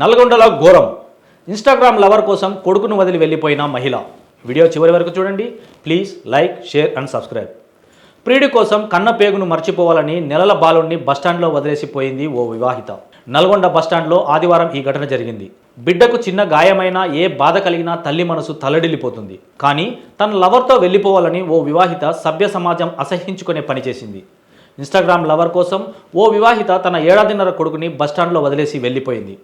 నల్గొండలో ఘోరం. Instagram lover కోసం కొడుకును వదిలి వెళ్ళిపోయిన మహిళ. వీడియో చివరి వరకు చూడండి. Please like share and subscribe ప్రియుడి కోసం కన్న పేగును మర్చిపోవాలని నెలల బాలుణ్ణి బస్టాండ్లో వదిలేసిపోయింది ఓ వివాహిత. నల్గొండ బస్టాండ్లో ఆదివారం ఈ ఘటన జరిగింది. బిడ్డకు చిన్న గాయమైనా ఏ బాధ కలిగినా తల్లి మనసు తల్లడిల్లిపోతుంది. కానీ తన లవర్తో వెళ్ళిపోవాలని ఓ వివాహిత సభ్య సమాజం అసహించుకునే పనిచేసింది ఇన్స్టాగ్రామ్ లవర్ కోసం ఓ వివాహిత తన ఏడాదిన్నర కొడుకుని బస్టాండ్లో వదిలేసి వెళ్ళిపోయింది.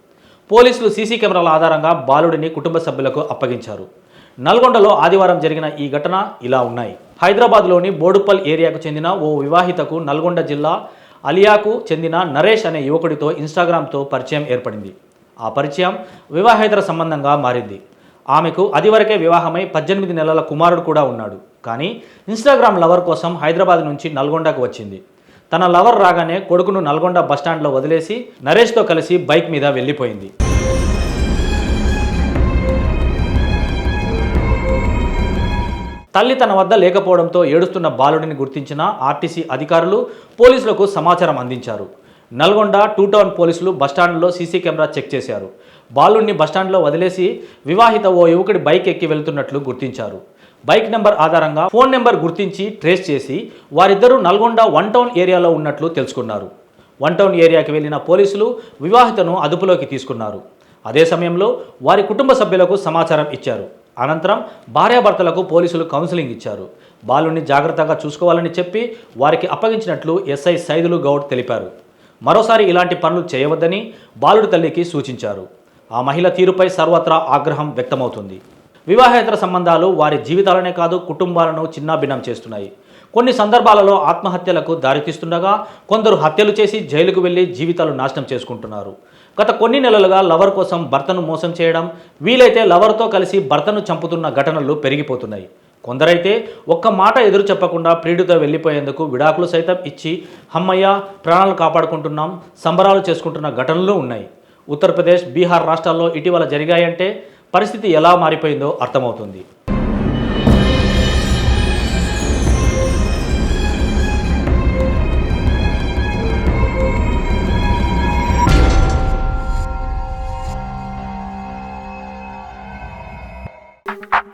పోలీసులు సీసీ కెమెరాల ఆధారంగా బాలుడిని కుటుంబ సభ్యులకు అప్పగించారు. నల్గొండలో ఆదివారం జరిగిన ఈ ఘటన ఇలా ఉన్నాయి. హైదరాబాద్లోని బోడుపల్ ఏరియాకు చెందిన ఓ వివాహితకు నల్గొండ జిల్లా అలియాకు చెందిన నరేష్ అనే యువకుడితో ఇన్స్టాగ్రామ్తో పరిచయం ఏర్పడింది. ఆ పరిచయం వివాహేతర సంబంధంగా మారింది. ఆమెకు అదివరకే వివాహమై పద్దెనిమిది నెలల కుమారుడు కూడా ఉన్నాడు. కానీ ఇన్స్టాగ్రామ్ లవర్ కోసం హైదరాబాద్ నుంచి నల్గొండకు వచ్చింది. తన లవర్ రాగానే కొడుకును నల్గొండ బస్టాండ్లో వదిలేసి నరేష్తో కలిసి బైక్ మీద వెళ్ళిపోయింది. తల్లి తన వద్ద లేకపోవడంతో ఏడుస్తున్న బాలుడిని గుర్తించిన ఆర్టీసీ అధికారులు పోలీసులకు సమాచారం అందించారు. నల్గొండ టూ టౌన్ పోలీసులు బస్టాండ్లో సీసీ కెమెరా చెక్ చేశారు. బాలుడిని బస్టాండ్లో వదిలేసి వివాహిత ఓ యువకుడి బైక్ ఎక్కి వెళ్తున్నట్లు గుర్తించారు. బైక్ నెంబర్ ఆధారంగా ఫోన్ నెంబర్ గుర్తించి ట్రేస్ చేసి వారిద్దరూ నల్గొండ వన్ టౌన్ ఏరియాలో ఉన్నట్లు తెలుసుకున్నారు. వన్ టౌన్ ఏరియాకి వెళ్ళిన పోలీసులు వివాహితను అదుపులోకి తీసుకున్నారు. అదే సమయంలో వారి కుటుంబ సభ్యులకు సమాచారం ఇచ్చారు. అనంతరం భార్యాభర్తలకు పోలీసులు కౌన్సిలింగ్ ఇచ్చారు. బాలుని జాగ్రత్తగా చూసుకోవాలని చెప్పి వారికి అప్పగించినట్లు ఎస్ఐ సైదులు గౌడ్ తెలిపారు. మరోసారి ఇలాంటి పనులు చేయవద్దని బాలుడి తల్లికి సూచించారు. ఆ మహిళ తీరుపై సర్వత్రా ఆగ్రహం వ్యక్తమవుతుంది. వివాహేతర సంబంధాలు వారి జీవితాలనే కాదు కుటుంబాలను చిన్నాభిన్నం చేస్తున్నాయి. కొన్ని సందర్భాలలో ఆత్మహత్యలకు దారితీస్తుండగా కొందరు హత్యలు చేసి జైలుకు వెళ్ళి జీవితాలు నాశనం చేసుకుంటున్నారు. గత కొన్ని నెలలుగా లవర్ కోసం భర్తను మోసం చేయడం వీలైతే లవర్తో కలిసి భర్తను చంపుతున్న ఘటనలు పెరిగిపోతున్నాయి. కొందరైతే ఒక్క మాట ఎదురు చెప్పకుండా ప్రియుడితో వెళ్ళిపోయేందుకు విడాకులు సైతం ఇచ్చి హమ్మయ్య ప్రాణాలు కాపాడుకుంటున్నాం సంబరాలు చేసుకుంటున్న ఘటనలు ఉన్నాయి. ఉత్తరప్రదేశ్ బీహార్ రాష్ట్రాల్లో ఇటీవల జరిగాయంటే పరిస్థితి ఎలా మారిపోయిందో అర్థమవుతుంది. you